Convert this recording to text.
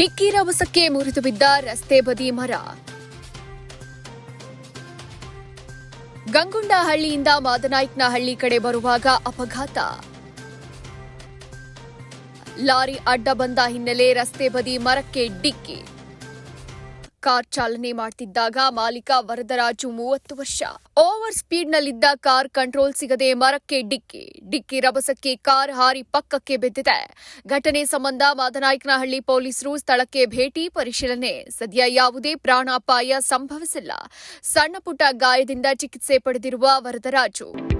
ಡಿಕ್ಕಿ ರಭಸಕ್ಕೆ ಮುರಿದು ಬಿದ್ದ ರಸ್ತೆ ಬದಿ ಮರ. ಗಂಗುಂಡಹಳ್ಳಿಯಿಂದ ಮಾದನಾಯ್ಕನಹಳ್ಳಿ ಕಡೆ ಬರುವಾಗ ಅಪಘಾತ. ಲಾರಿ ಅಡ್ಡ ಬಂದ ಹಿನ್ನೆಲೆ ರಸ್ತೆ ಬದಿ ಮರಕ್ಕೆ ಡಿಕ್ಕಿ. ಕಾರ್ ಚಾಲನೆ ಮಾಡ್ತಿದ್ದಾಗ ಮಾಲೀಕ ವರದರಾಜು ಮೂವತ್ತು ವರ್ಷ. ಓವರ್ ಸ್ಪೀಡ್ನಲ್ಲಿದ್ದ ಕಾರ್ ಕಂಟ್ರೋಲ್ ಸಿಗದೆ ಮರಕ್ಕೆ ಡಿಕ್ಕಿ ಡಿಕ್ಕಿ ರಭಸಕ್ಕೆ ಕಾರ್ ಹಾರಿ ಪಕ್ಕಕ್ಕೆ ಬಿದ್ದಿದೆ. ಘಟನೆ ಸಂಬಂಧ ಮಾದನಾಯಕನಹಳ್ಳಿ ಪೊಲೀಸರು ಸ್ಥಳಕ್ಕೆ ಭೇಟಿ ಪರಿಶೀಲನೆ. ಸದ್ಯ ಯಾವುದೇ ಪ್ರಾಣಾಪಾಯ ಸಂಭವಿಸಿಲ್ಲ. ಸಣ್ಣಪುಟ್ಟ ಗಾಯದಿಂದ ಚಿಕಿತ್ಸೆ ಪಡೆದಿರುವ ವರದರಾಜು.